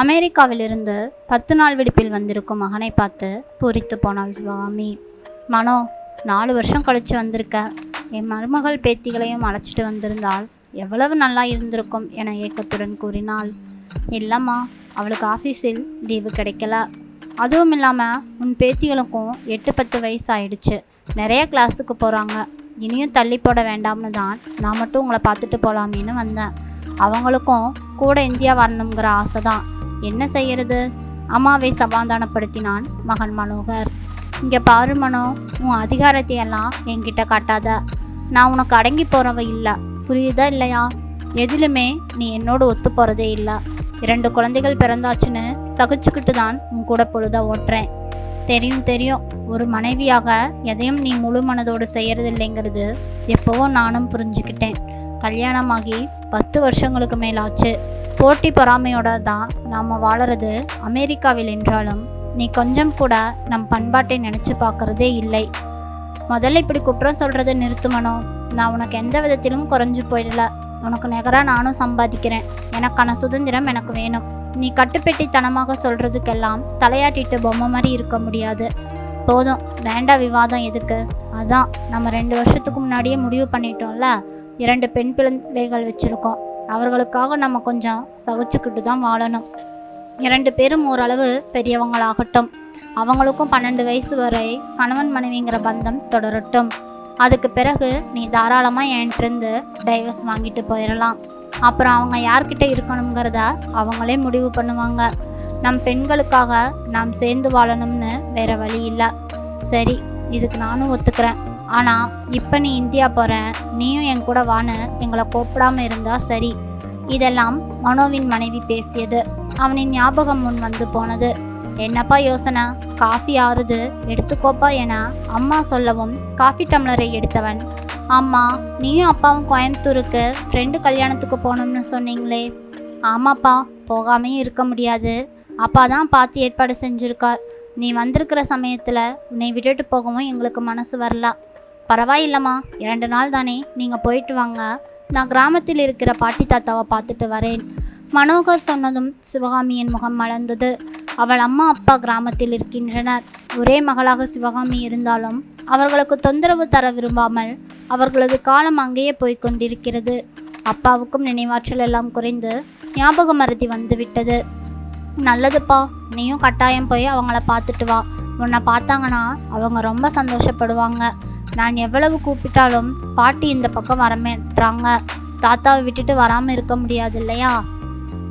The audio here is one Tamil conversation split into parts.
அமெரிக்காவிலிருந்து பத்து நாள் விடுப்பில் வந்திருக்கும் மகனை பார்த்து பூரித்து போனாள் சுவாமி. மனோ நாலு வருஷம் கழிச்சு வந்திருக்க. என் மருமகள் பேத்திகளையும் அழைச்சிட்டு வந்திருந்தால் எவ்வளவு நல்லா இருந்திருக்கும் என ஏக்கத்துடன் கூறினாள். இல்லைம்மா அவளுக்கு ஆஃபீஸில் லீவு கிடைக்கல. அதுவும் இல்லாமல் உன் பேத்திகளுக்கும் எட்டு பத்து வயசு ஆயிடுச்சு நிறைய கிளாஸுக்கு போகிறாங்க இனியும் தள்ளி போட வேண்டாம்னு தான் நான் மட்டும் உங்களை பார்த்துட்டு போகலாமேன்னு வந்தேன். அவங்களுக்கும் கூட இந்தியா வரணுங்கிற ஆசை தான். என்ன செய்யறது? அம்மாவை சமாதானப்படுத்தினான் மகன் மனோகர். இங்கே பாரு மனோ உன் அதிகாரத்தை எல்லாம் என்கிட்ட காட்டாத. நான் உனக்கு அடங்கி போகிறவ இல்லை. புரியுதா இல்லையா? எதிலுமே நீ என்னோடு ஒத்து போகிறதே இல்லை. இரண்டு குழந்தைகள் பிறந்தாச்சுன்னு சகிச்சுக்கிட்டு தான் உன் கூட பொழுத ஓட்டுறேன். தெரியும் தெரியும். ஒரு மனைவியாக எதையும் நீ முழு மனதோடு செய்யறதில்லைங்கிறது எப்போவோ நானும் புரிஞ்சுக்கிட்டேன். கல்யாணமாகி பத்து வருஷங்களுக்கு மேலாச்சு. போட்டி பொறாமையோட தான் நாம் வாழறது அமெரிக்காவில் என்றாலும் நீ கொஞ்சம் கூட நம் பண்பாட்டை நினச்சி பார்க்குறதே இல்லை. முதல்ல இப்படி குற்றம் சொல்கிறத நிறுத்துமனோ? நான் உனக்கு எந்த விதத்திலும் குறைஞ்சு போயிடல. உனக்கு நிகராக நானும் சம்பாதிக்கிறேன். எனக்கான சுதந்திரம் எனக்கு வேணும். நீ கட்டுப்பெட்டித்தனமாக சொல்கிறதுக்கெல்லாம் தலையாட்டிட்டு பொம்மை மாதிரி இருக்க முடியாது. போதும். வேண்டா விவாதம் எதுக்கு? அதான். நம்ம ரெண்டு வருஷத்துக்கு முன்னாடியே முடிவு பண்ணிட்டோம்ல? இரண்டு பெண் பிள்ளைகள் வச்சுருக்கோம். அவர்களுக்காக நம்ம கொஞ்சம் சகிச்சுக்கிட்டு தான் வாழணும். இரண்டு பேரும் ஓரளவு பெரியவங்களாகட்டும். அவங்களுக்கும் பன்னெண்டு வயசு வரை கணவன் மனைவிங்கிற பந்தம் தொடரட்டும். அதுக்கு பிறகு நீ தாராளமாக என்கிட்டருந்து டைவர்ஸ் வாங்கிட்டு போயிடலாம் அப்புறம் அவங்க யார்கிட்ட இருக்கணுங்கிறத அவங்களே முடிவு பண்ணுவாங்க. நம் பெண்களுக்காக நாம் சேர்ந்து வாழணும்னு வேற வழி இல்லை. சரி இதுக்கு நானும் ஒத்துக்கிறேன். ஆனால் இப்போ நீ இந்தியா போகிற நீயும் என் கூட வான்னு எங்களை கூப்பிடாம இருந்தால் சரி. இதெல்லாம் மனோவின் மனைவி பேசியது. அவனின் ஞாபகம் முன் வந்து போனது. என்னப்பா யோசனை? காஃபி ஆறுது எடுத்துக்கோப்பா என அம்மா சொல்லவும் காஃபி டம்ளரை எடுத்தவன். அம்மா நீயும் அப்பாவும் கோயம்புத்தூருக்கு ஃப்ரெண்டு கல்யாணத்துக்கு போகணும்னு சொன்னீங்களே. ஆமாப்பா போகாமையும் இருக்க முடியாது. அப்பா தான் பார்த்து ஏற்பாடு செஞ்சுருக்கார். நீ வந்திருக்கிற சமயத்தில் உன்னை விட்டுட்டு போகவும் எங்களுக்கு மனசு வரலாம் பரவாயில்லம்மா. இரண்டு நாள் தானே. நீங்கள் போயிட்டு வாங்க. நான் கிராமத்தில் இருக்கிற பாட்டி தாத்தாவை பார்த்துட்டு வரேன். மனோகர் சொன்னதும் சிவகாமியின் முகம் மலர்ந்தது. அவள் அம்மா அப்பா கிராமத்தில் இருக்கின்றனர். ஒரே மகளாக சிவகாமி இருந்தாலும் அவர்களுக்கு தொந்தரவு தர விரும்பாமல் அவர்களது காலம் அங்கேயே போய் கொண்டிருக்கிறது. அப்பாவுக்கும் நினைவாற்றல் எல்லாம் குறைந்து ஞாபக மருதி வந்துவிட்டது. நல்லதுப்பா. நீயும் கட்டாயம் போய் அவங்கள பார்த்துட்டு வா. உன்னை பார்த்தாங்கன்னா அவங்க ரொம்ப சந்தோஷப்படுவாங்க. நான் எவ்வளவு கூப்பிட்டாலும் பாட்டி இந்த பக்கம் வரமேன்றாங்க தாத்தாவை விட்டுட்டு வராமல் இருக்க முடியாது இல்லையா?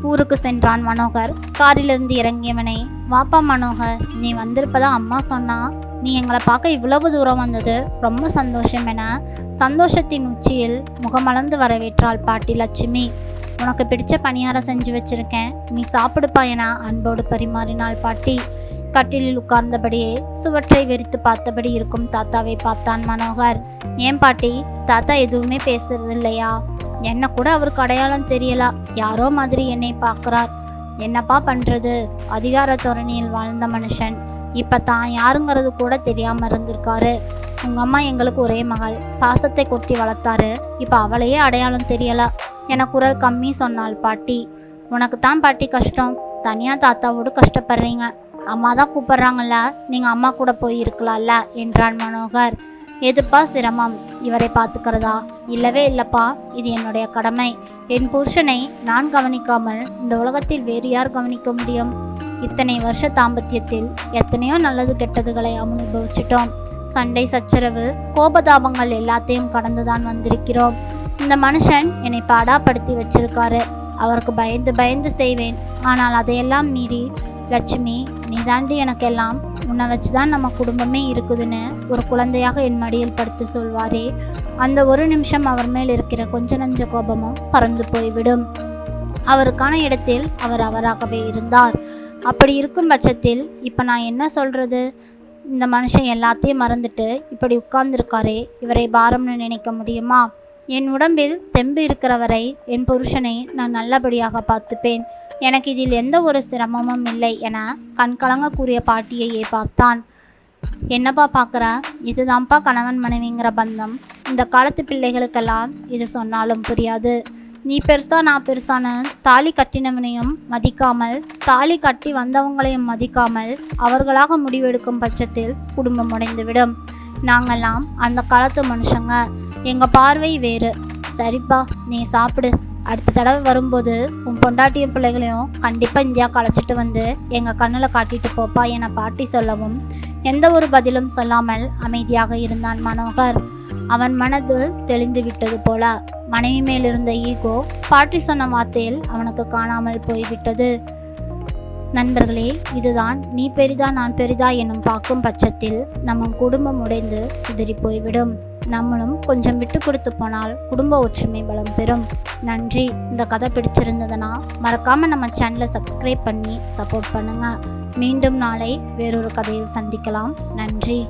ஊருக்கு சென்றான் மனோகர். காரிலிருந்து இறங்கியவனை வாப்பா மனோகர் நீ வந்திருப்பதா அம்மா சொன்னா நீ எங்களை பார்க்க இவ்வளவு தூரம் வந்தது ரொம்ப சந்தோஷம் என சந்தோஷத்தின் உச்சியில் முகமலர்ந்து வரவேற்றாள் பாட்டி லட்சுமி. உனக்கு பிடிச்ச பணியாரம் செஞ்சு வச்சிருக்கேன். நீ சாப்பிடுப்பா என அன்போடு பரிமாறினாள் பாட்டி. கட்டிலில் உட்கார்ந்தபடியே சுவற்றை வெறித்து பார்த்தபடி இருக்கும் தாத்தாவை பார்த்தான் மனோகர். ஏன் பாட்டி தாத்தா எதுவுமே பேசுறது இல்லையா என்ன கூட அவருக்கு அடையாளம் தெரியலா. யாரோ மாதிரி என்னை பார்க்குறார். என்னப்பா பண்றது? அதிகார தோரணியில் வாழ்ந்த மனுஷன். இப்ப தான் யாருங்கிறது கூட தெரியாம இருந்திருக்காரு. உங்க அம்மா எங்களுக்கு ஒரே மகள். பாசத்தை கொட்டி வளர்த்தாரு. இப்ப அவளையே அடையாளம் தெரியல. என குரல் கம்மி சொன்னாள் பாட்டி. உனக்கு தான் பாட்டி கஷ்டம். தனியா தாத்தாவோடு கஷ்டப்படுறீங்க. அம்மா தான் கூப்பிட்றாங்கல்ல. நீங்கள் அம்மா கூட போய் இருக்கலாம்ல என்றான் மனோகர். எதுப்பா சிரமம்? இவரை பார்த்துக்கிறதா? இல்லவே இல்லப்பா இது என்னுடைய கடமை. என் புருஷனை நான் கவனிக்காமல் இந்த உலகத்தில் வேறு யார் கவனிக்க முடியும்? இத்தனை வருஷ தாம்பத்தியத்தில் எத்தனையோ நல்லது கெட்டதுகளை அனுபவிச்சிட்டோம். சண்டை சச்சரவு கோபதாபங்கள் எல்லாத்தையும் கடந்துதான் வந்திருக்கிறோம். இந்த மனுஷன் என்னை பாடாப்படுத்தி வச்சிருக்காரு. அவருக்கு பயந்து பயந்து செய்வேன். ஆனால் அதையெல்லாம் மீறி லட்சுமி நீ தாண்டி எனக்கெல்லாம். உன்னை வச்சு தான் நம்ம குடும்பமே இருக்குதுன்னு ஒரு குழந்தையாக என் மடியில் படுத்து சொல்வாரே. அந்த ஒரு நிமிஷம் அவர் மேல் இருக்கிற கொஞ்ச நஞ்ச கோபமும் பறந்து போய்விடும். அவருக்கான இடத்தில் அவர் அவராகவே இருந்தார். அப்படி இருக்கும் பட்சத்தில் இப்போ நான் என்ன சொல்கிறது இந்த மனுஷன் எல்லாத்தையும் மறந்துட்டு இப்படி உட்கார்ந்துருக்காரே. இவரை பாரம்னு நினைக்க முடியுமா? என் உடம்பில் தெம்பு இருக்கிறவரை என் புருஷனை நான் நல்லபடியாக பார்த்துப்பேன். எனக்கு இதில் எந்த ஒரு சிரமமும் இல்லை என கண்கலங்க கூறிய பாட்டியையே பார்த்தான். என்னப்பா பார்க்குற? இதுதான்ப்பா கணவன் மனைவிங்கிற பந்தம். இந்த காலத்து பிள்ளைகளுக்கெல்லாம் இது சொன்னாலும் புரியாது. நீ பெருசா நான் பெருசான தாலி கட்டினவனையும் மதிக்காமல் தாலி கட்டி வந்தவங்களையும் மதிக்காமல் அவர்களாக முடிவெடுக்கும் பட்சத்தில் குடும்பம் உடைந்துவிடும். நாங்கள்லாம் அந்த காலத்து மனுஷங்க. எங்கள் பார்வை வேறு. சரிப்பா நீ சாப்பிடு. அடுத்த தடவை வரும்போது உன் பொண்டாட்டிய பிள்ளைகளையும் கண்டிப்பாக இந்தியாவுக்கு அழைச்சிட்டு வந்து எங்கள் கண்ணில் காட்டிட்டு போப்பா என பாட்டி சொல்லவும் எந்த ஒரு பதிலும் சொல்லாமல் அமைதியாக இருந்தான் மனோகர். அவன் மனது தெளிந்து விட்டது போல. மனைவி மேல் இருந்த ஈகோ பாட்டி சொன்ன வார்த்தையில் அவனுக்கு காணாமல் போய்விட்டது. நண்பர்களே இதுதான் நீ பெரிதா நான் பெரிதா என்னும் பார்க்கும் பட்சத்தில் நம்ம குடும்பம் உடைந்து சிதறி போய்விடும். நம்மளும் கொஞ்சம் விட்டு கொடுத்து போனால் குடும்ப ஒற்றுமை பலம் பெறும். நன்றி. இந்த கதை பிடிச்சிருந்ததுன்னா மறக்காமல் நம்ம சேனலை சப்ஸ்கிரைப் பண்ணி சப்போர்ட் பண்ணுங்கள் மீண்டும் நாளை வேறொரு கதையில் சந்திக்கலாம். நன்றி.